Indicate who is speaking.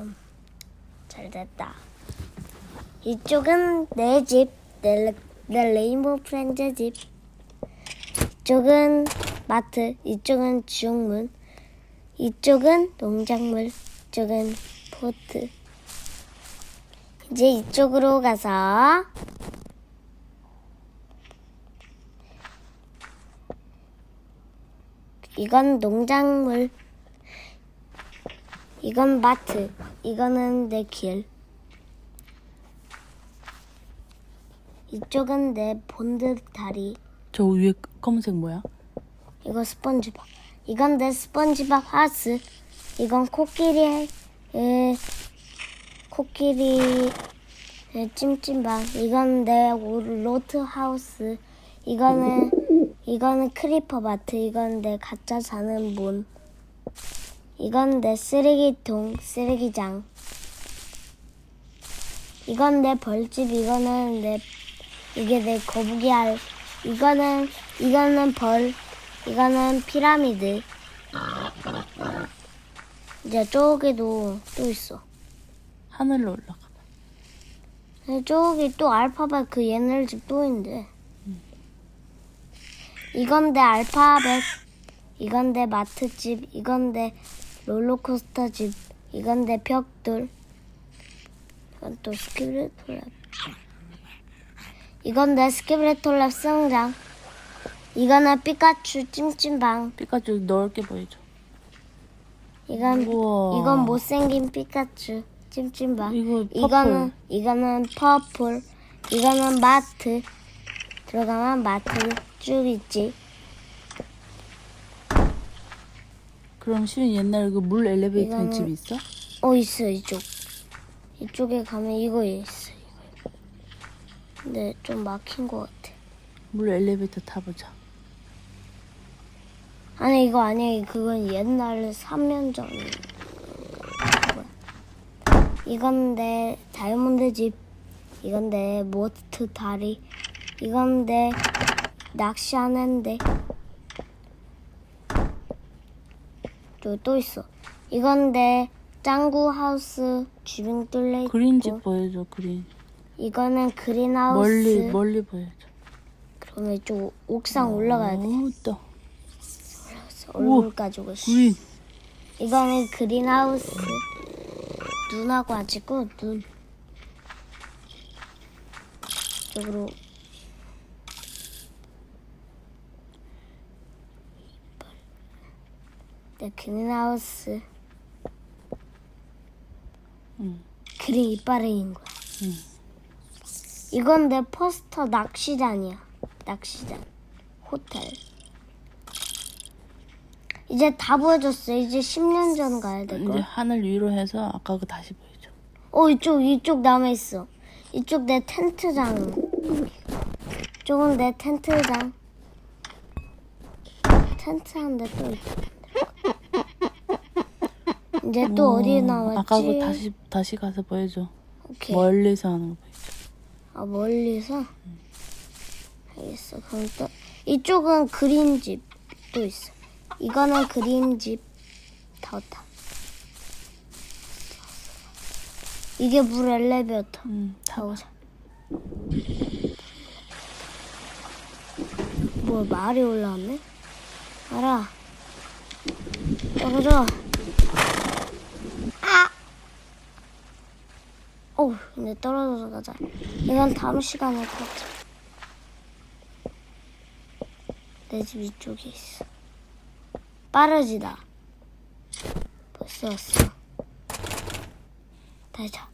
Speaker 1: 그럼 잘 됐다. 이쪽은 내 집, 내, 내 레인보우 프렌즈 집. 이쪽은 마트, 이쪽은 지옥문, 이쪽은 농작물, 이쪽은 포트. 이제 이쪽으로 가서 이건 농작물, 이건 마트, 이거는 내 길. 이쪽은 내 본드 다리.
Speaker 2: 저 위에 검은색 뭐야?
Speaker 1: 이거 스펀지밥. 이건 내 스펀지밥 하우스. 이건 코끼리, 에, 코끼리 에, 찜찜방. 이건 내 오- 로트 하우스. 이거는 이거는 크리퍼 마트. 이건 내 가짜 사는 문. 이건 내 쓰레기통, 쓰레기장. 이건 내 벌집. 이거는 내 이게 내 거북이 알. 이거는 이거는 벌. 이거는 피라미드. 이제 저기도 또 있어.
Speaker 2: 하늘로 올라가.
Speaker 1: 근데 저기 또 알파벳 그 옛날 집또 있는데. 이건 내 알파벳. 이건 내 마트집. 이건 내 롤러코스터 집. 이건 내 벽돌. 이건 또 스키브레톨랩. 이건 내 스키브레톨랩 성장. 이거는 피카츄 찜찜방.
Speaker 2: 피카츄 넓게 보여줘.
Speaker 1: 이건
Speaker 2: 우와.
Speaker 1: 이건 못생긴 피카츄 찜찜방.
Speaker 2: 이거 퍼플.
Speaker 1: 이거는 이거는 퍼플. 이거는 마트. 들어가면 마트 쭉 있지.
Speaker 2: 그럼 시윤 옛날 그 물 엘리베이터
Speaker 1: 이거는-
Speaker 2: 집 있어?
Speaker 1: 어 있어 이쪽. 이쪽에 가면 이거 있어. 이거. 근데 좀 막힌 것 같아.
Speaker 2: 물 엘리베이터 타보자.
Speaker 1: 아니 이거 아니야. 그건 옛날 3년 전. 거야. 이건 내 다이아몬드 집. 이건 내 모트 다리. 이건 내 낚시하는 데. 저또 있어. 이건 내 짱구 하우스 주변 뚫려 있고.
Speaker 2: 그린 집 보여줘. 그린.
Speaker 1: 이거는 그린 하우스.
Speaker 2: 멀리 멀리 보여줘.
Speaker 1: 그러면 이쪽 옥상 올라가야 돼.
Speaker 2: 오, 또
Speaker 1: 얼굴 가지고. 씨.
Speaker 2: 그린.
Speaker 1: 이거는 그린하우스 눈하고 가지고 눈 쪽으로 네 그린하우스
Speaker 2: 응.
Speaker 1: 그린 이빨인 거야
Speaker 2: 응.
Speaker 1: 이건 내 포스터 낚시장이야 낚시장 호텔 이제 다 보여줬어 이제 10년 전 가야
Speaker 2: 이제
Speaker 1: 될걸
Speaker 2: 하늘 위로 해서 아까 그 다시 보여줘.
Speaker 1: 어 이쪽 이쪽 남아 있어. 이쪽 내 텐트장. 이쪽은 내 텐트장. 텐트 한 대 또 있다. 이제 또 어디 나왔지?
Speaker 2: 아까 그 다시 다시 가서 보여줘.
Speaker 1: 오케이.
Speaker 2: 멀리서 하는 거 보여줘.
Speaker 1: 아 멀리서. 알겠어. 그럼 또 이쪽은 그린 집또 있어. 이거는 그린 집. 다 왔다. 이게 물 엘리베이터.
Speaker 2: 응. 타봐.
Speaker 1: 가보자. 뭐 말이 올라왔네? 알아. 떨어져. 아! 어우, 근데 떨어져서 가자. 이건 다음 시간에 가자. 내 집 이쪽에 있어. 빠르지다. 벌써 왔어. 다시 자.